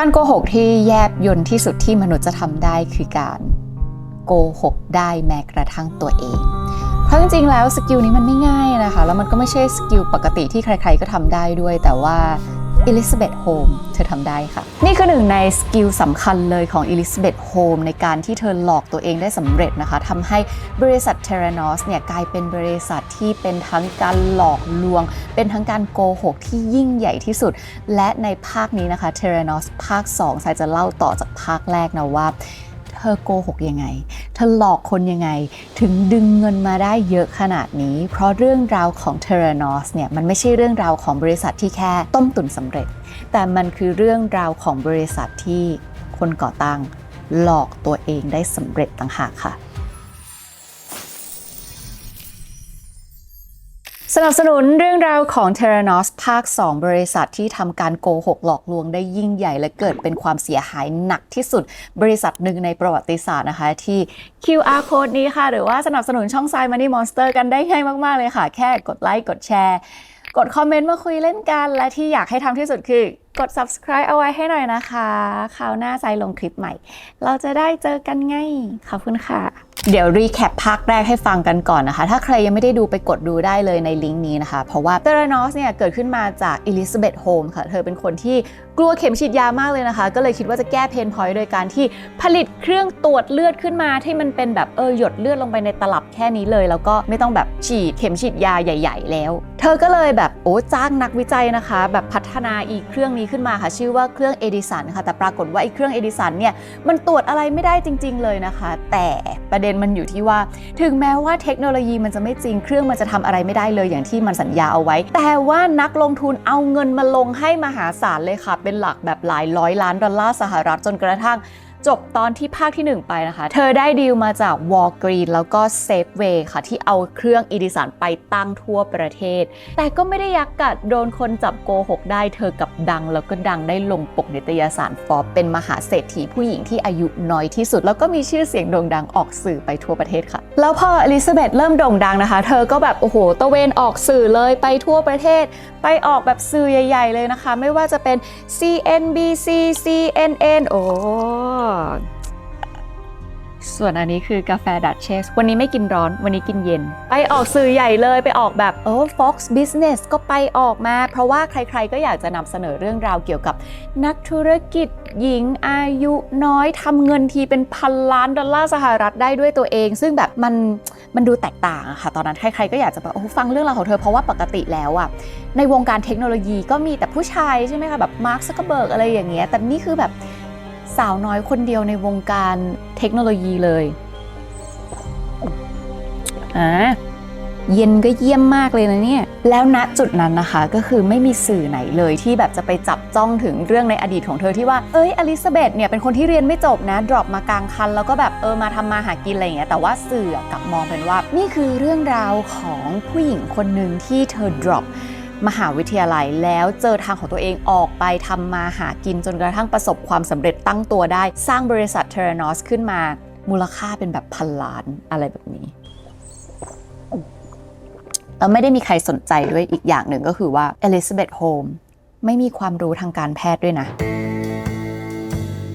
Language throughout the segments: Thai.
การโกหกที่แยบยนที่สุดที่มนุษย์จะทำได้คือการโกหกได้แม้กระทั่งตัวเอง เพราะจริงๆแล้วสกิลนี้มันไม่ง่ายนะคะ แล้วมันก็ไม่ใช่สกิลปกติที่ใครๆก็ทำได้ด้วย แต่ว่า อลิซาเบธโฮมเธอทำได้ค่ะ นี่คือหนึ่งในสกิลสำคัญเลยของอลิซาเบธโฮมในการที่เธอหลอกตัวเองได้สำเร็จนะคะทำให้บริษัทเทเรนอสเนี่ยกลายเป็นบริษัทที่เป็นทั้งการหลอกลวง เป็นทั้งการโกหกที่ยิ่งใหญ่ที่สุด และในภาคนี้นะคะเทเรนอสภาค 2สายจะเล่าต่อจากภาคแรกนะว่า ธอโกหกยังไง เธอหลอกคนยังไง ถึงดึงเงินมาได้เยอะขนาดนี้ เพราะเรื่องราวของเทเรนอสเนี่ยมันไม่ใช่เรื่องราวของบริษัทที่แค่ต้มตุ๋นสำเร็จ แต่มันคือเรื่องราวของบริษัทที่คนก่อตั้งหลอกตัวเองได้สำเร็จต่างหากค่ะ สนับสนุนเรื่องราวของ t e r a n o s ภาค 2 บริษัทที่ทำการโกหกหลอกลวงได้ยิ่งใหญ่และเกิดเป็นความเสียหายหนักที่สุด บริษัทหนึ่งในประวัติศาสตร์นะคะที่ QR code นี้ค่ะ หรือว่าสนับสนุนช่อง s ซ Money Monster กันได้ง่ายมาก ๆ เลยค่ะ แค่กดไลค์กดแชร์ กดคอมเมนต์มาคุยเล่นกัน และที่อยากให้ทำที่สุดคือกด subscribe เอาไว้ให้หน่อยนะคะคราวหน้าไซลงคลิปใหม่ เราจะได้เจอกันไงขอบคุณค่ะ เดี๋ยวรีแคปภาคแรกให้ฟังกันก่อนนะคะ ถ้าใครยังไม่ได้ดูไปกดดูได้เลยในลิงก์นี้นะคะ เพราะว่าเทเรนอสเนี่ยเกิดขึ้นมาจากอลิซาเบธโฮมค่ะ เธอเป็นคนที่ กลัวเข็มฉีดยามากเลยนะคะ ก็เลยคิดว่าจะแก้เพนพอยต์โดยการที่ผลิตเครื่องตรวจเลือดขึ้นมาที่มันเป็นแบบเออหยดเลือดลงไปในตลับแค่นี้เลย แล้วก็ไม่ต้องแบบฉีดเข็มฉีดยาใหญ่ ๆ แล้ว เธอก็เลยแบบโอ้จ้างนักวิจัยนะคะ แบบพัฒนาอีกเครื่องนี้ขึ้นมาค่ะ ชื่อว่าเครื่องเอดิสันค่ะแต่ปรากฏว่าไอ้เครื่องเอดิสันเนี่ยมันตรวจอะไรไม่ได้จริง ๆ เลยนะคะ แต่ประเด็นมันอยู่ที่ว่า ถึงแม้ว่าเทคโนโลยีมันจะไม่จริงเครื่องมันจะทำอะไรไม่ได้เลยอย่างที่มันสัญญาเอาไว้ แต่ว่านักลงทุนเอาเงินมาลงให้มหาศาลเลยค่ะเป็นหลักแบบหลายร้อยล้านดอลลาร์สหรัฐจนกระทั่งจบตอนที่ภาคที่ 1 ไปนะคะ เธอได้ดีลมาจาก Walgreen แล้วก็ Safeway ค่ะ ที่เอาเครื่องอีดิสันไปตั้งทั่วประเทศ แต่ก็ไม่ได้ยักกัดโดนคนจับโกหกได้ เธอกับดังแล้วก็ดังได้ลงปกนิตยสารฟอร์บเป็นมหาเศรษฐีผู้หญิงที่อายุน้อยที่สุด แล้วก็มีชื่อเสียงโด่งดังออกสื่อไปทั่วประเทศค่ะ แล้วพออลิซาเบธเริ่มโด่งดังนะคะ เธอก็แบบโอ้โหตะเวนออกสื่อเลยไปทั่วประเทศ ไปออกแบบสื่อใหญ่ ๆ เลยนะคะ ไม่ว่าจะเป็น CNBC CNN โอ้ ส่วนอันนี้คือกาแฟดัตเชส วันนี้ไม่กินร้อน วันนี้กินเย็น ไปออกสื่อใหญ่เลยไปออกแบบเออ Fox Business ก็ไปออกมา เพราะว่าใครๆก็อยากจะนำเสนอเรื่องราวเกี่ยวกับ นักธุรกิจหญิงอายุน้อยทำเงินทีเป็นพันล้านดอลลาร์สหรัฐได้ด้วยตัวเอง ซึ่งแบบมันมันดูแตกต่างอะค่ะ ตอนนั้นใครๆก็อยากจะแบบโอ้ฟังเรื่องราวของเธอเพราะว่าปกติแล้วอะในวงการเทคโนโลยีก็มีแต่ผู้ชายใช่ไหมคะแบบมาร์คซักเบิร์กอะไรอย่างเงี้ยแต่นี่คือแบบ สาวน้อยคนเดียวในวงการเทคโนโลยีเลยอ่าเย็นก็เยี่ยมมากเลยนะเนี่ย แล้วณจุดนั้นนะคะก็คือไม่มีสื่อไหนเลยที่แบบจะไปจับจ้องถึงเรื่องในอดีตของเธอที่ว่า เอ้ยอลิซาเบธเนี่ยเป็นคนที่เรียนไม่จบนะดรอปมากลางคัน แล้วก็แบบเออมาทำมาหากินอะไรอย่างเงี้ยแต่ว่าสื่อกลับมองเป็นว่า นี่คือเรื่องราวของผู้หญิงคนหนึ่งที่เธอ drop มหาวิทยาลัยแล้วเจอทางของตัวเองออกไปทำมาหากินจนกระทั่งประสบความสำเร็จตั้งตัวได้ สร้างบริษัทเทเรนอสขึ้นมา มูลค่าเป็นแบบพันล้านอะไรแบบนี้แล้วไม่ได้มีใครสนใจด้วยอีกอย่างหนึ่งก็คือว่าเอลิซาเบธโฮมไม่มีความรู้ทางการแพทย์ด้วยนะ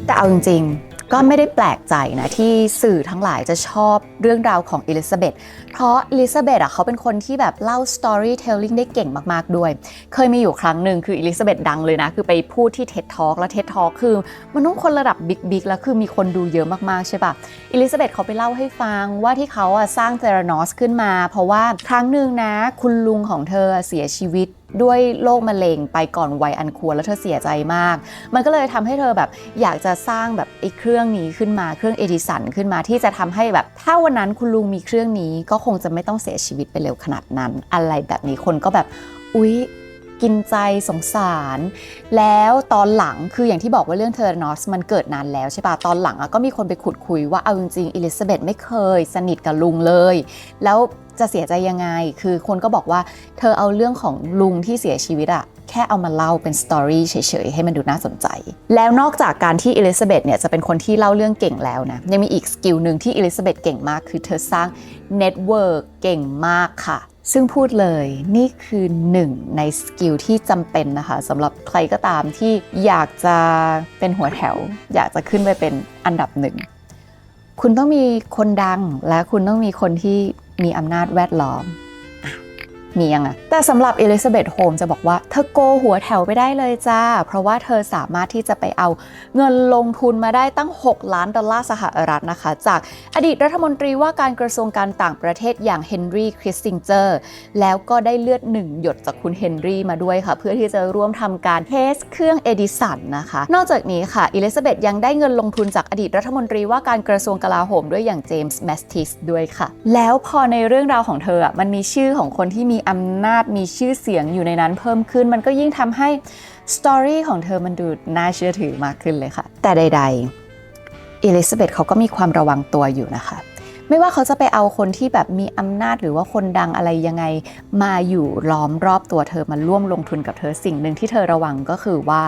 แต่เอาจริงๆ ก็ไม่ได้แปลกใจนะที่สื่อทั้งหลายจะชอบเรื่องราวของอลิซาเบธเพราะอลิซาเบธอะเขาเป็นคนที่แบบเล่า storytelling ได้เก่งมากๆด้วย เคยมีอยู่ครั้งหนึ่งคืออลิซาเบธดังเลยนะ คือไปพูดที่ TED Talk แล้ว TED Talk คือมันต้องคนระดับบิ๊กๆแล้วคือมีคนดูเยอะมากๆใช่ปะอลิซาเบธเขาไปเล่าให้ฟังว่าที่เขาอะสร้างเทรานอสขึ้นมา เพราะว่าครั้งหนึ่งนะ คุณลุงของเธอเสียชีวิต ด้วยโรคมะเร็งไปก่อนวัยอันควรแล้วเธอเสียใจมาก มันก็เลยทำให้เธอแบบอยากจะสร้างแบบไอ้เครื่องนี้ขึ้นมาเครื่องเอดิสันขึ้นมาที่จะทำให้แบบถ้าวันนั้นคุณลุงมีเครื่องนี้ ก็คงจะไม่ต้องเสียชีวิตไปเร็วขนาดนั้น อะไรแบบนี้คนก็แบบอุ๊ยกินใจสงสาร แล้วตอนหลังคืออย่างที่บอกว่าเรื่องเทอร์นอสมันเกิดนานแล้วใช่ปะตอนหลังอะก็มีคนไปขุดคุยว่าเอาจริงๆอลิซาเบธไม่เคย สนิทกับลุงเลย แล้ว จะเสียใจยังไง คือคนก็บอกว่าเธอเอาเรื่องของลุงที่เสียชีวิตอะแค่เอามาเล่าเป็นสตอรี่เฉยๆ ให้มันดูน่าสนใจ แล้วนอกจากการที่อลิซาเบธเนี่ยจะเป็นคนที่เล่าเรื่องเก่งแล้วนะ ยังมีอีกสกิลหนึ่งที่อลิซาเบธเก่งมาก คือเธอสร้างเน็ตเวิร์กเก่งมากค่ะ ซึ่งพูดเลยนี่คือหนึ่งในสกิลที่จำเป็นนะคะสำหรับใครก็ตามที่อยากจะเป็นหัวแถว อยากจะขึ้นไปเป็นอันดับหนึ่งคุณต้องมีคนดังและคุณต้องมีคนที่ มีอำนาจแวดล้อม มียังไงแต่สำหรับเอลิซาเบธโฮมจะบอกว่าเธอโกหัวแถวไปได้เลยจ้า เพราะว่าเธอสามารถที่จะไปเอาเงินลงทุนมาได้ตั้ง 6 ล้านดอลลาร์สหรัฐนะคะ จากอดีตรัฐมนตรีว่าการกระทรวงการต่างประเทศอย่างเฮนรี่คริสติงเจอร์แล้วก็ได้เลือดหนึ่งหยดจากคุณเฮนรี่มาด้วยค่ะ เพื่อที่จะร่วมทำการเทสเครื่องเอดิสันนะคะ นอกจากนี้ค่ะอลิซาเบธยังได้เงินลงทุนจากอดีตรัฐมนตรีว่าการกระทรวงกลาโหมด้วยอย่างเจมส์แมสติสด้วยค่ะ แล้วพอในเรื่องราวของเธออะมันมีชื่อของคนที่มีอำนาจมีชื่อเสียงอยู่ในนั้นเพิ่มขึ้น มันก็ยิ่งทำให้สตอรี่ของเธอมันดูน่าเชื่อถือมากขึ้นเลยค่ะ แต่ใดๆเอลิซาเบธเขาก็มีความระวังตัวอยู่นะคะไม่ว่าเขาจะไปเอาคนที่แบบมีอำนาจหรือว่าคนดังอะไรยังไงมาอยู่ล้อมรอบตัวเธอมาร่วมลงทุนกับเธอสิ่งหนึ่งที่เธอระวังก็คือว่า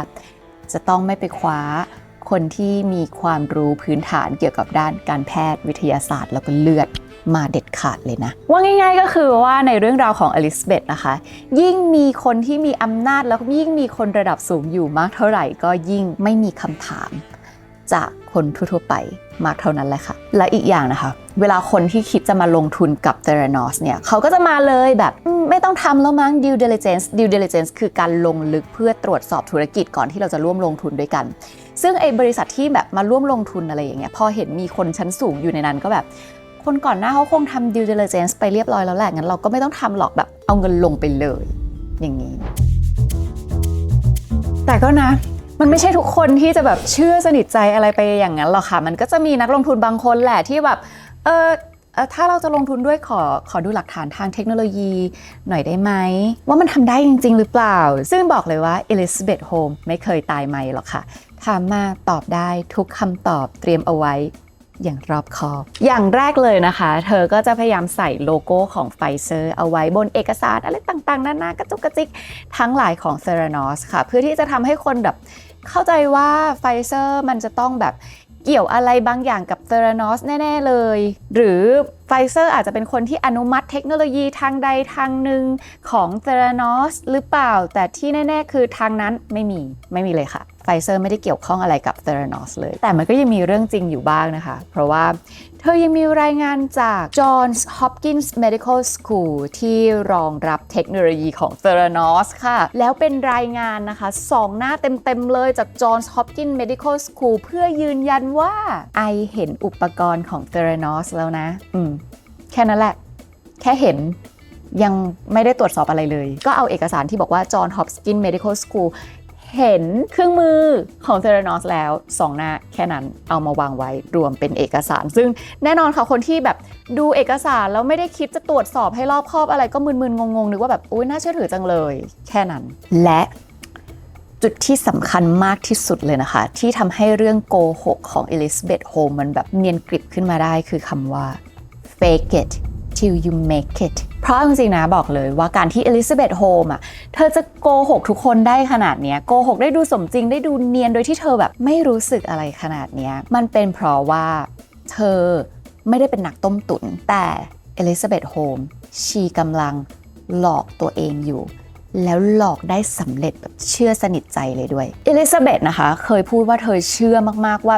จะต้องไม่ไปคว้าคนที่มีความรู้พื้นฐานเกี่ยวกับด้านการแพทย์วิทยาศาสตร์แล้วก็เลือด มาเด็ดขาดเลยนะ ว่าง่ายๆก็คือว่าในเรื่องราวของอลิซาเบธนะคะ ยิ่งมีคนที่มีอำนาจแล้วยิ่งมีคนระดับสูงอยู่มากเท่าไหร่ ก็ยิ่งไม่มีคำถาม จากคนทั่วๆไปมากเท่านั้นแหละค่ะ และอีกอย่างนะคะ เวลาคนที่คิดจะมาลงทุนกับ t h e r a n o s เนี่ยเขาก็จะมาเลยแบบไม่ต้องทำแล้วมั้ง due diligence due diligence คือการลงลึกเพื่อตรวจสอบธุรกิจก่อนที่เราจะร่วมลงทุนด้วยกัน ซึ่งไอ้บริษัทที่แบบมาร่วมลงทุนอะไรอย่างเงี้ยพอเห็นมีคนชั้นสูงอยู่ในนั้นก็แบบ คนก่อนหน้าเขาคงทำ due diligence ไปเรียบร้อยแล้วแหละงั้นเราก็ไม่ต้องทำหรอกแบบเอาเงินลงไปเลย อย่างนี้ แต่ก็นะมันไม่ใช่ทุกคนที่จะแบบเชื่อสนิทใจอะไรไปอย่างนั้นหรอกค่ะ มันก็จะมีนักลงทุนบางคนแหละที่แบบเออถ้าเราจะลงทุนด้วยขอขอดูหลักฐานทางเทคโนโลยี หน่อยได้ไหม ว่ามันทำได้จริง ๆ หรือเปล่า ซึ่งบอกเลยว่า Elizabeth Holmes ไม่เคยตายไม่หรอกค่ะ ถามมาตอบได้ทุกคำตอบเตรียมเอาไว้ อย่างรอบคอบ อย่างแรกเลยนะคะ เธอก็จะพยายามใส่โลโก้ของไฟเซอร์เอาไว้บนเอกสารอะไรต่างๆ นานากระจุกกระจิกทั้งหลายของเซรานอสค่ะ เพื่อที่จะทำให้คนแบบเข้าใจว่าไฟเซอร์มันจะต้องแบบ เกี่ยวอะไรบางอย่างกับเทอร์นอสแน่ ๆ เลย หรือไฟเซอร์อาจจะเป็นคนที่อนุมัติเทคโนโลยีทางใดทางหนึ่งของเทอร์นอสหรือเปล่า แต่ที่แน่ ๆ คือทางนั้นไม่มีไม่มีเลยค่ะไฟเซอร์ไม่ได้เกี่ยวข้องอะไรกับเทอร์นอสเลย แต่มันก็ยังมีเรื่องจริงอยู่บ้างนะคะ เพราะว่า เธอยังมีรายงานจาก Johns Hopkins Medical School ที่รองรับเทคโนโลยีของ t h e r a n o s ค่ะ แล้วเป็นรายงานนะคะสองหน้าเต็ม ๆ เลยจาก Johns Hopkins Medical School เพื่อยืนยันว่าไอเห็นอุปกรณ์ของ t h e r a n o s แล้วนะ อืม แค่นั้นแหละ แค่เห็นยังไม่ได้ตรวจสอบอะไรเลย ก็เอาเอกสารที่บอกว่า John Hopkins Medical School เห็นเครื่องมือของ t h e r a n o s แล้ว 2 หน้าแค่นั้นเอามาวางไว้รวมเป็นเอกสาร ซึ่งแน่นอนค่ะคนที่แบบดูเอกสารแล้วไม่ได้คิดจะตรวจสอบให้รอบคอบอะไรก็มึนๆงงๆนึกว่าแบบอุ้ยน่าเชื่อถือจังเลย แค่นั้น และจุดที่สำคัญมากที่สุดเลยนะคะ ที่ทำให้เรื่องโกหกของ Elizabeth Holmes มันแบบเนียนกริบขึ้นมาได้คือคำว่า fake it till you make it เพราะจริงๆนะบอกเลยว่าการที่ Elizabeth Holmes อะเธอจะโกหกทุกคนได้ขนาดเนี้ยโกหกได้ดูสมจริงได้ดูเนียนโดยที่เธอแบบไม่รู้สึกอะไรขนาดเนี้ยมันเป็นเพราะว่าเธอไม่ได้เป็นนักต้มตุนแต่ Elizabeth Holmes ชีกำลังหลอกตัวเองอยู่ แล้วหลอกได้สำเร็จแบบเชื่อสนิทใจเลยด้วยเอลิซาเบธนะคะ เคยพูดว่าเธอเชื่อมากๆว่า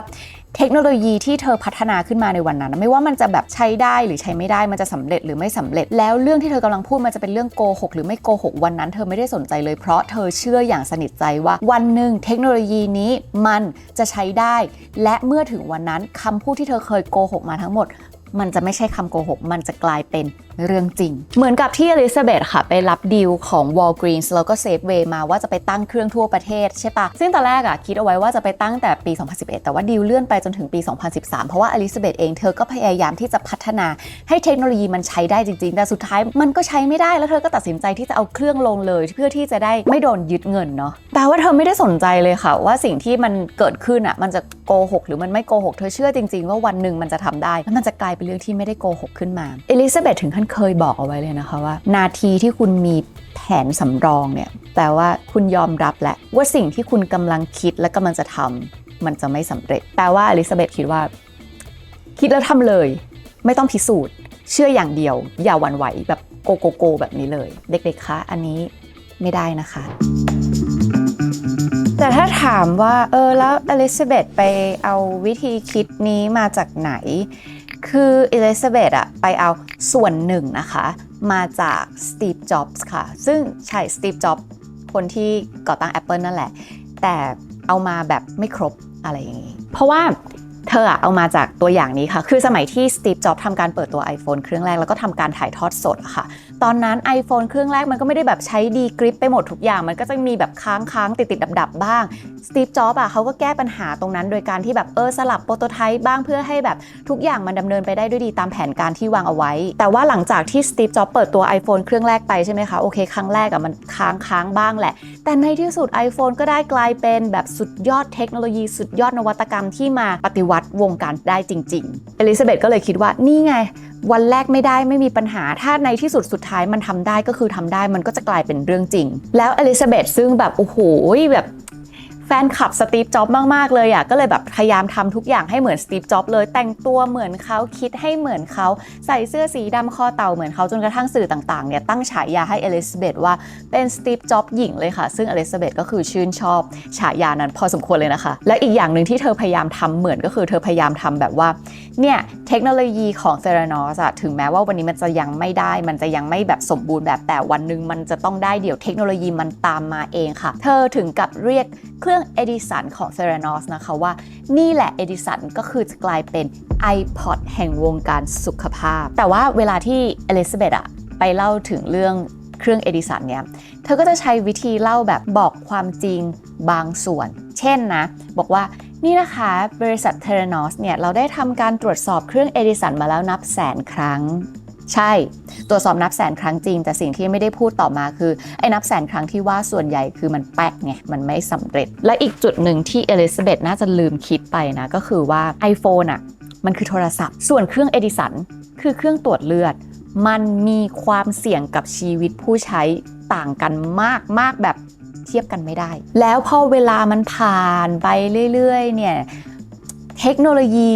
เทคโนโลยีที่เธอพัฒนาขึ้นมาในวันนั้น ไม่ว่ามันจะแบบใช้ได้หรือใช้ไม่ได้มันจะสำเร็จหรือไม่สำเร็จ แล้วเรื่องที่เธอกำลังพูดมันจะเป็นเรื่องโกหกหรือไม่โกหกวันนั้นเธอไม่ได้สนใจเลยเพราะเธอเชื่ออย่างสนิทใจว่า วันหนึ่งเทคโนโลยีนี้มันจะใช้ได้ และเมื่อถึงวันนั้นคำพูดที่เธอเคยโกหกมาทั้งหมด มันจะไม่ใช่คำโกหก มันจะกลายเป็น เรื่องจริง เหมือนกับที่อลิซาเบธค่ะ ไปรับดีลของ Walgreens แล้วก็ Safeway มาว่าจะไปตั้งเครื่องทั่วประเทศใช่ปะซึ่งตอนแรกอะคิดเอาไว้ว่าจะไปตั้งแต่ปี 2011 แต่ว่าดีลเลื่อนไปจนถึงปี 2013 เพราะว่าอลิซาเบธเองเธอก็พยายามที่จะพัฒนาให้เทคโนโลยีมันใช้ได้จริง ๆ แต่สุดท้ายมันก็ใช้ไม่ได้แล้วเธอก็ตัดสินใจที่จะเอาเครื่องลงเลย เพื่อที่จะได้ไม่โดนยึดเงินเนาะแปลว่าเธอไม่ได้สนใจเลยค่ะ ว่าสิ่งที่มันเกิดขึ้นอะมันจะโกหกหรือมันไม่โกหกเธอเชื่อจริง ๆ ว่าวันหนึ่งมันจะทำได้แล้วมันจะกลายเป็นเรื่องที่ไม่ได้โกหกขึ้นมาเอลิซาเบธถึงขั้นเคยบอกเอาไว้เลยนะคะว่า นาทีที่คุณมีแผนสำรองเนี่ยแปลว่าคุณยอมรับแหละว่าสิ่งที่คุณกำลังคิดและกำลังจะทำมันจะไม่สำเร็จ แปลว่าอลิซาเบธคิดว่า คิดแล้วทำเลย ไม่ต้องพิสูจน์ เชื่ออย่างเดียว อย่าหวั่นไหวแบบโกโกโกแบบนี้เลย เด็กๆคะอันนี้ไม่ได้นะคะแต่ถ้าถามว่าเออแล้วอลิซาเบธไปเอาวิธีคิดนี้มาจากไหน คืออลิซาเบธอะไปเอาส่วนหนึ่งนะคะ มาจากสตีฟจ็อบส์ค่ะ ซึ่งใช่สตีฟจ็อบส์คนที่ก่อตั้ง Apple นั่นแหละ แต่เอามาแบบไม่ครบอะไรอย่างนี้ เพราะว่าเธออะเอามาจากตัวอย่างนี้ค่ะ คือสมัยที่สตีฟจ็อบส์ทำการเปิดตัว iPhone เครื่องแรก แล้วก็ทำการถ่ายทอดสดอะค่ะ ตอนนั้น iPhone เครื่องแรกมันก็ไม่ได้แบบใช้ดีกริปไปหมดทุกอย่าง มันก็จะมีแบบค้างค้างติดติดดับดับบ้างสตีฟจ็อบส์อะเขาก็แก้ปัญหาตรงนั้น โดยการที่แบบเออสลับโปรโตไทป์บ้างเพื่อให้แบบทุกอย่างมันดำเนินไปได้ด้วยดีตามแผนการที่วางเอาไว้ แต่ว่าหลังจากที่สตีฟจ็อบส์เปิดตัว iPhone เครื่องแรกไปใช่ไหมคะโอเคครั้งแรกอะมันค้างค้างบ้างแหละ แต่ในที่สุด iPhone ก็ได้กลายเป็นแบบสุดยอดเทคโนโลยี สุดยอดนวัตกรรมที่มาปฏิวัติวงการได้จริง ๆ เอลิซาเบธก็เลยคิดว่านี่ไง วันแรกไม่ได้ไม่มีปัญหา ถ้าในที่สุดสุดท้ายมันทำได้ก็คือทำได้มันก็จะกลายเป็นเรื่องจริง แล้วเอลิซาเบธซึ่งแบบโอ้โหแบบ แฟนคลับสตีฟจ็อบมากๆเลยอะก็เลยแบบพยายามทำทุกอย่างให้เหมือนสตีฟจ็อบเลย แต่งตัวเหมือนเขาคิดให้เหมือนเขาใส่เสื้อสีดำคอเต่าเหมือนเขาจนกระทั่งสื่อต่างๆเนี่ยตั้งฉายาให้เอลิซาเบธว่าเป็นสตีฟจ็อบหญิงเลยค่ะ ซึ่งเอลิซาเบธก็คือชื่นชอบฉายานั้นพอสมควรเลยนะคะ และอีกอย่างหนึ่งที่เธอพยายามทำเหมือนก็คือเธอพยายามทำแบบว่าเนี่ยเทคโนโลยีของ Theranos อะถึงแม้ว่าวันนี้มันจะยังไม่ได้ มันจะยังไม่แบบสมบูรณ์แบบแต่วันหนึ่งมันจะต้องได้เดี๋ยวเทคโนโลยีมันตามมาเองค่ะ เธอถึงกับเรียกเครื่อง Edison ของ Theranos นะคะว่านี่แหละ Edison ก็คือจะกลายเป็น iPod แห่งวงการสุขภาพ แต่ว่าเวลาที่อลิซาเบธอะไปเล่าถึงเรื่องเครื่อง Edison เนี่ย เธอก็จะใช้วิธีเล่าแบบบอกความจริงบางส่วน เช่นนะ บอกว่านี่นะคะบริษัท Theranos เนี่ย เราได้ทำการตรวจสอบเครื่อง Edison มาแล้วนับแสนครั้ง ใช่ตรวจสอบนับแสนครั้งจริง แต่สิ่งที่ไม่ได้พูดต่อมาคือไอ้นับแสนครั้งที่ว่าส่วนใหญ่คือมันแป๊กไงมันไม่สำเร็จ และอีกจุดหนึ่งที่เอลิซาเบธน่าจะลืมคิดไปนะก็คือว่า iPhone อะมันคือโทรศัพท์ ส่วนเครื่อง Edison คือเครื่องตรวจเลือด มันมีความเสี่ยงกับชีวิตผู้ใช้ต่างกันมากมากแบบเทียบกันไม่ได้ แล้วพอเวลามันผ่านไปเรื่อยๆเนี่ยเทคโนโลยี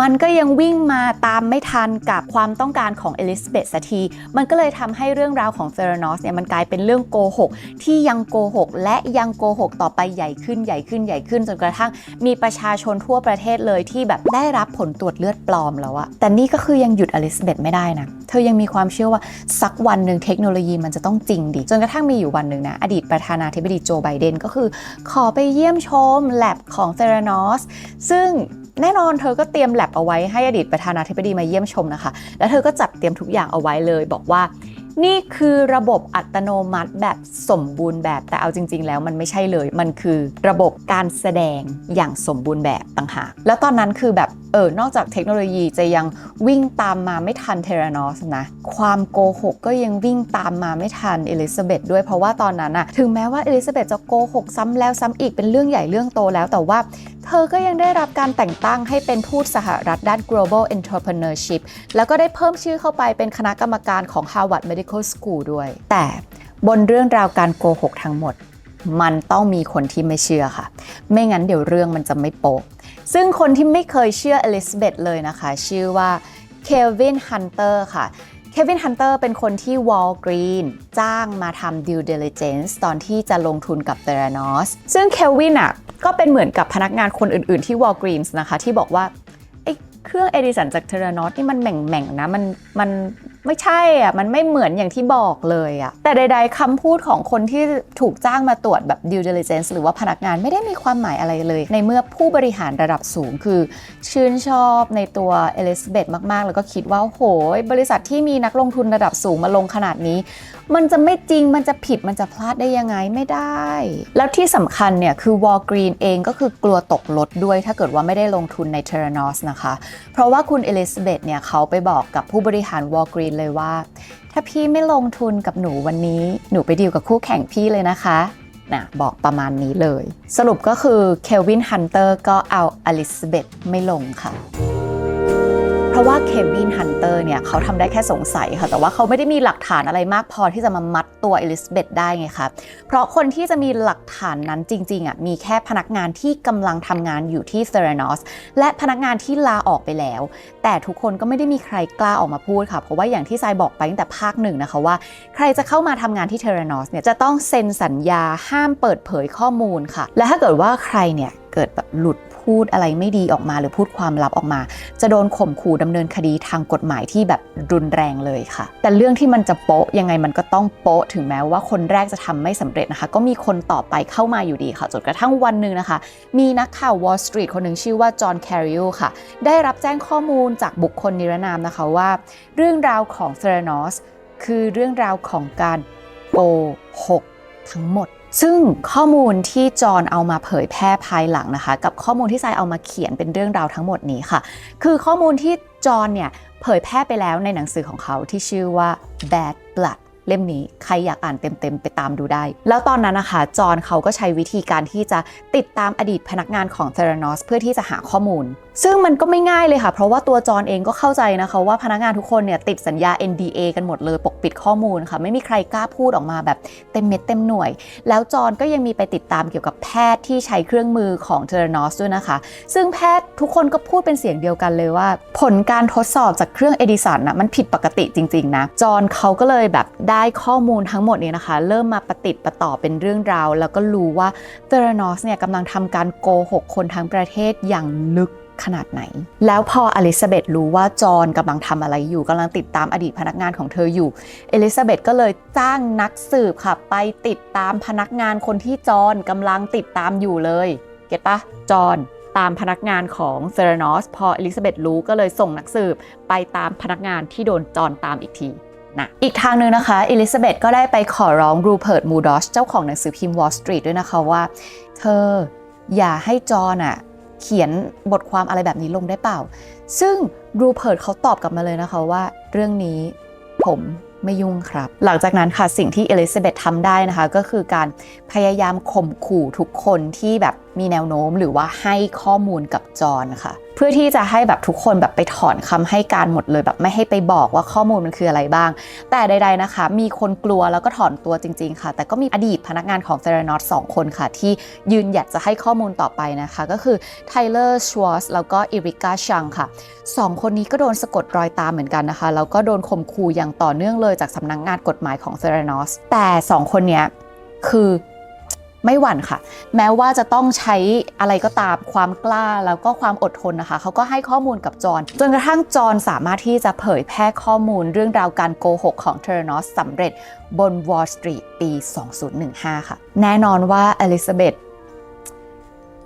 มันก็ยังวิ่งมาตามไม่ทันกับความต้องการของเอลิซาเบธสักที มันก็เลยทำให้เรื่องราวของเซรานอสเนี่ยมันกลายเป็นเรื่องโกหกที่ยังโกหกและยังโกหกต่อไปใหญ่ขึ้นใหญ่ขึ้นใหญ่ขึ้นจนกระทั่ง มีประชาชนทั่วประเทศเลยที่แบบได้รับผลตรวจเลือดปลอมแล้วอะแต่นี่ก็คือยังหยุดอลิซาเบธไม่ได้นะ เธอยังมีความเชื่อว่าสักวันหนึ่งเทคโนโลยีมันจะต้องจริงดิ จนกระทั่งมีอยู่วันหนึ่งนะ อดีตประธานาธิบดีโจไบเดนก็คือ ขอไปเยี่ยมชมแลบของเซรานอสซึ่ง แน่นอนเธอก็เตรียมแลบเอาไว้ให้อดีตประธานาธิบดีมาเยี่ยมชมนะคะ แล้วเธอก็จัดเตรียมทุกอย่างเอาไว้เลย บอกว่า นี่คือระบบอัตโนมัติแบบสมบูรณ์แบบแต่เอาจริง ๆ แล้วมันไม่ใช่เลย มันคือระบบการแสดงอย่างสมบูรณ์แบบต่างหาก แล้วตอนนั้นคือแบบเออนอกจากเทคโนโลยีจะยังวิ่งตามมาไม่ทันเทรานอสนะ ความโกหกก็ยังวิ่งตามมาไม่ทันเอลิซาเบธด้วยเพราะว่าตอนนั้นอะถึงแม้ว่าเอลิซาเบธจะโกหกซ้ำแล้วซ้ำอีกเป็นเรื่องใหญ่เรื่องโตแล้วแต่ว่าเธอก็ยังได้รับการแต่งตั้งให้เป็นทูตสหรัฐด้าน global entrepreneurship แล้วก็ได้เพิ่มชื่อเข้าไปเป็นคณะกรรมการของ Harvard Medical School ด้วย แต่บนเรื่องราวการโกหกทั้งหมด มันต้องมีคนที่ไม่เชื่อค่ะ ไม่งั้นเดี๋ยวเรื่องมันจะไม่โป๊ะซึ่งคนที่ไม่เคยเชื่ออลิซาเบธเลยนะคะ ชื่อว่าเควินฮันเตอร์ค่ะเควินฮันเตอร์เป็นคนที่วอลกรีนจ้างมาทำ due diligence ตอนที่จะลงทุนกับ Theranos ซึ่งเควินอะก็เป็นเหมือนกับพนักงานคนอื่น ๆ ที่ Walgreens นะคะ ที่บอกว่าไอ้เครื่อง Edison จาก Theranos นี่มันแหม่งๆนะมันมัน ไม่ใช่อะมันไม่เหมือนอย่างที่บอกเลยอะแต่ใด ๆคำพูดของคนที่ถูกจ้างมาตรวจแบบ due diligence หรือว่าพนักงานไม่ได้มีความหมายอะไรเลย ในเมื่อผู้บริหารระดับสูงคือ ชื่นชอบในตัวเอลิซาเบธมากๆ แล้วก็คิดว่าโหยบริษัทที่มีนักลงทุนระดับสูงมาลงขนาดนี้ มันจะไม่จริงมันจะผิดมันจะพลาดได้ยังไงไม่ได้ แล้วที่สำคัญเนี่ยคือวอลกรีนเองก็คือกลัวตกรถด้วยถ้าเกิดว่าไม่ได้ลงทุนในเทรนอสนะคะ เพราะว่าคุณเอลิซาเบธเนี่ยเขาไปบอกกับผู้บริหารวอลกรีนเลยว่า ถ้าพี่ไม่ลงทุนกับหนูวันนี้ หนูไปดีลกับคู่แข่งพี่เลยนะคะนะบอกประมาณนี้เลย สรุปก็คือเคลวินฮันเตอร์ก็เอาอลิซาเบธไม่ลงค่ะ ราะว่าเควินฮันเตอร์เนี่ยเขาทำได้แค่สงสัยค่ะ แต่ว่าเขาไม่ได้มีหลักฐานอะไรมากพอที่จะมามัดตัวเอลิซาเบธได้ไงคะเพราะคนที่จะมีหลักฐานนั้นจริงๆอะมีแค่พนักงานที่กำลังทำงานอยู่ที่เซเรนอสและพนักงานที่ลาออกไปแล้ว แต่ทุกคนก็ไม่ได้มีใครกล้าออกมาพูดค่ะ เพราะว่าอย่างที่ทรายบอกไปตั้งแต่ภาคหนึ่งนะคะว่า ใครจะเข้ามาทำงานที่เทเรนอสเนี่ยจะต้องเซ็นสัญญาห้ามเปิดเผยข้อมูลค่ะ และถ้าเกิดว่าใครเนี่ยเกิดแบบหลุด พูดอะไรไม่ดีออกมา หรือพูดความลับออกมา จะโดนข่มขู่ดำเนินคดีทางกฎหมายที่แบบรุนแรงเลยค่ะ แต่เรื่องที่มันจะโป๊ะยังไงมันก็ต้องโป๊ะถึงแม้ว่าคนแรกจะทำไม่สำเร็จนะคะ ก็มีคนต่อไปเข้ามาอยู่ดีค่ะจนกระทั่งวันหนึ่งนะคะ มีนักข่าว Wall Street คนหนึ่งชื่อว่าจอห์นแคริโอค่ะ ได้รับแจ้งข้อมูลจากบุคคลนิรนามนะคะว่า เรื่องราวของเซเรนอสคือเรื่องราวของการโกหกทั้งหมด ซึ่งข้อมูลที่จอห์นเอามาเผยแพร่ภายหลังนะคะ กับข้อมูลที่ทรายเอามาเขียนเป็นเรื่องราวทั้งหมดนี้ค่ะ คือข้อมูลที่จอห์นเนี่ยเผยแพร่ไปแล้วในหนังสือของเขาที่ชื่อว่า Bad Blood เล่มนี้ใครอยากอ่านเต็มๆ ไปตามดูได้ แล้วตอนนั้นนะคะ จอห์นเขาก็ใช้วิธีการที่จะติดตามอดีตพนักงานของเทเรนอสเพื่อที่จะหาข้อมูล ซึ่งมันก็ไม่ง่ายเลยค่ะ เพราะว่าตัวจอห์นเองก็เข้าใจนะคะว่าพนักงานทุกคนเนี่ยติดสัญญา NDA กันหมดเลยปกปิดข้อมูลค่ะ ไม่มีใครกล้าพูดออกมาแบบเต็มเม็ดเต็มหน่วย แล้วจอห์นก็ยังมีไปติดตามเกี่ยวกับแพทย์ที่ใช้เครื่องมือของเทเรนอสด้วยนะคะ ซึ่งแพทย์ทุกคนก็พูดเป็นเสียงเดียวกันเลยว่า ผลการทดสอบจากเครื่องเอดิสันนะมันผิดปกติจริงๆนะจอห์นเขาก็เลยแบบได้ข้อมูลทั้งหมดเนี้นะคะ เริ่มมาประติดประต่อเป็นเรื่องราว แล้วก็รู้ว่าเทเรนอสเนี่ยกำลังทำการโกหกคนทั้งประเทศอย่างลึก ขนาดไหน แล้วพออลิซาเบธรู้ว่าจอห์นกำลังทำอะไรอยู่กำลังติดตามอดีตพนักงานของเธออยู่เอลิซาเบธก็เลยจ้างนักสืบค่ะ ไปติดตามพนักงานคนที่จอห์นกำลังติดตามอยู่เลยเก็ตปะจอห์นตามพนักงานของเซเรนอสพอเอลิซาเบธรู้ก็เลยส่งนักสืบไปตามพนักงานที่โดนจอห์นตามอีกทีนะอีกทางหนึ่งนะคะเอลิซาเบธก็ได้ไปขอร้องรูเพิร์ตมูดอชเจ้าของหนังสือพิมพ์ Wall Street ด้วยนะคะว่า เธออย่าให้จอห์นอะ เขียนบทความอะไรแบบนี้ลงได้เปล่า ซึ่งรูเพิร์ตเขาตอบกลับมาเลยนะคะว่า เรื่องนี้ผมไม่ยุ่งครับ หลังจากนั้นค่ะสิ่งที่เอลิซาเบธทำได้นะคะ ก็คือการพยายามข่มขู่ทุกคนที่แบบ มีแนวโน้มหรือว่าให้ข้อมูลกับจอห์นค่ะ เพื่อที่จะให้แบบทุกคนแบบไปถอนคำให้การหมดเลยแบบไม่ให้ไปบอกว่าข้อมูลมันคืออะไรบ้าง แต่ใด ๆนะคะ มีคนกลัวแล้วก็ถอนตัวจริง ๆ ค่ะ แต่ก็มีอดีตพนักงานของเซเรนอสสองคนค่ะ ที่ยืนหยัดจะให้ข้อมูลต่อไปนะคะ ก็คือไทเลอร์ชวอสแล้วก็อิริกาชังค่ะสองคนนี้ก็โดนสะกดรอยตามเหมือนกันนะคะแล้วก็โดนข่มขู่อย่างต่อเนื่องเลยจากสำนักงานกฎหมายของเซเรนอสแต่สองคนนี้คือ ไม่หวั่นค่ะ แม้ว่าจะต้องใช้อะไรก็ตามความกล้าแล้วก็ความอดทนนะคะ เขาก็ให้ข้อมูลกับจอห์นจนกระทั่งจอห์นสามารถที่จะเผยแพร่ข้อมูลเรื่องราวการโกหกของเทเรนอสสำเร็จบน Wall Street ปี 2015 ค่ะ แน่นอนว่าอลิซาเบธ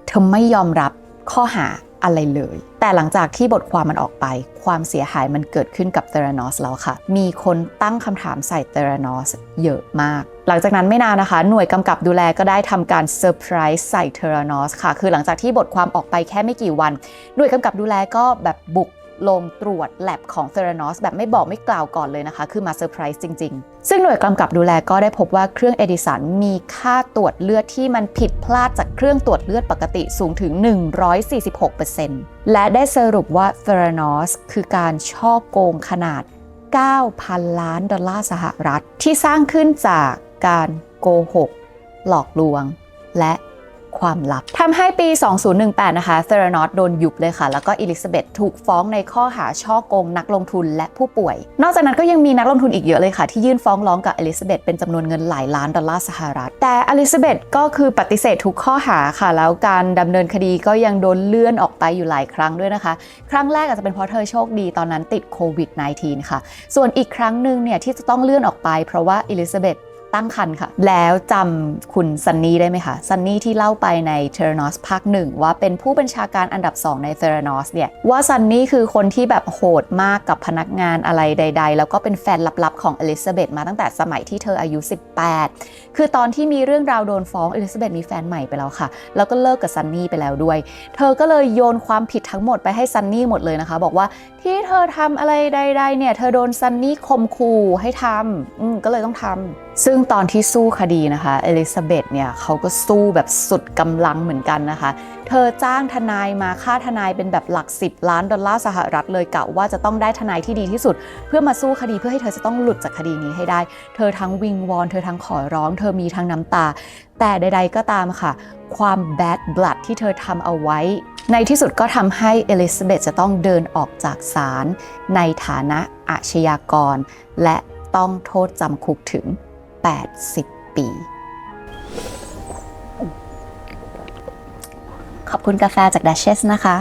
เธอไม่ยอมรับข้อหา อะไรเลย แต่หลังจากที่บทความมันออกไป ความเสียหายมันเกิดขึ้นกับเทเรนอสแล้วค่ะ มีคนตั้งคำถามใส่เทเรนอสเยอะมากหลังจากนั้นไม่นานนะคะ หน่วยกำกับดูแลก็ได้ทำการเซอร์ไพรส์ใส่เทเรนอสค่ะ คือหลังจากที่บทความออกไปแค่ไม่กี่วัน หน่วยกำกับดูแลก็แบบบุก ลงตรวจแลบของเทเรนอสแบบไม่บอกไม่กล่าวก่อนเลยนะคะ คือมาเซอร์ไพรส์จริง ๆ ซึ่งหน่วยกำกับดูแลก็ได้พบว่าเครื่องเอดิสันมีค่าตรวจเลือดที่มันผิดพลาดจากเครื่องตรวจเลือดปกติสูงถึง 146%และได้สรุปว่าเทเรนอสคือการช่อโกงขนาด 9,000 ล้านดอลลาร์สหรัฐที่สร้างขึ้นจากการโกหก หลอกลวง และ ความลับทำให้ปี 2018 นะคะเซรานอสโดนยุบเลยค่ะ แล้วก็อลิซาเบธถูกฟ้องในข้อหาช่อโกงนักลงทุนและผู้ป่วย นอกจากนั้นก็ยังมีนักลงทุนอีกเยอะเลยค่ะ ที่ยื่นฟ้องร้องกับอลิซาเบธเป็นจำนวนเงินหลายล้านดอลลาร์สหรัฐ แต่อลิซาเบธก็คือปฏิเสธทุกข้อหาค่ะ แล้วการดำเนินคดีก็ยังโดนเลื่อนออกไปอยู่หลายครั้งด้วยนะคะ ครั้งแรกอาจจะเป็นเพราะเธอโชคดีตอนนั้นติดโควิด -19 ค่ะ ส่วนอีกครั้งหนึ่งเนี่ยที่จะต้องเลื่อนออกไป เพราะว่าอลิซาเบธ ตั้งคันค่ะ แล้วจำคุณซันนี่ได้ไหมคะ ซันนี่ที่เล่าไปในเทเรนอสภาคหนึ่งว่าเป็นผู้บัญชาการอันดับ 2 ในเทเรนอสเนี่ย ว่าซันนี่คือคนที่แบบโหดมากกับพนักงานอะไรใด ๆ แล้วก็เป็นแฟนลับๆของอลิซาเบธมาตั้งแต่สมัยที่เธออายุ 18 คือตอนที่มีเรื่องราวโดนฟ้องอลิซาเบธมีแฟนใหม่ไปแล้วค่ะ แล้วก็เลิกกับซันนี่ไปแล้วด้วย เธอก็เลยโยนความผิดทั้งหมดไปให้ซันนี่หมดเลยนะคะ บอกว่าที่เธอทำอะไรใด ๆ เนี่ย เธอโดนซันนี่ข่มขู่ให้ทำอืมก็เลยต้องทำซึ่งตอนที่สู้คดีนะคะเอลิซาเบธเนี่ยเขาก็สู้แบบสุดกำลังเหมือนกันนะคะ เธอจ้างทนายมาค่าทนายเป็นแบบหลัก 10 ล้านดอลลาร์สหรัฐเลยกะว่าจะต้องได้ทนายที่ดีที่สุด เพื่อมาสู้คดีเพื่อให้เธอจะต้องหลุดจากคดีนี้ให้ได้ เธอทั้งวิงวอนเธอทั้งขอร้อง เธอมีทั้งน้ำตา แต่ใด ๆ ก็ตามค่ะ ความ bad blood ที่เธอทำเอาไว้ ในที่สุดก็ทำให้เอลิซาเบธจะต้องเดินออกจากศาลในฐานะอาชญากร และต้องโทษจำคุกถึง 80 ปี ขอบคุณกาแฟจากดัชเชสนะคะ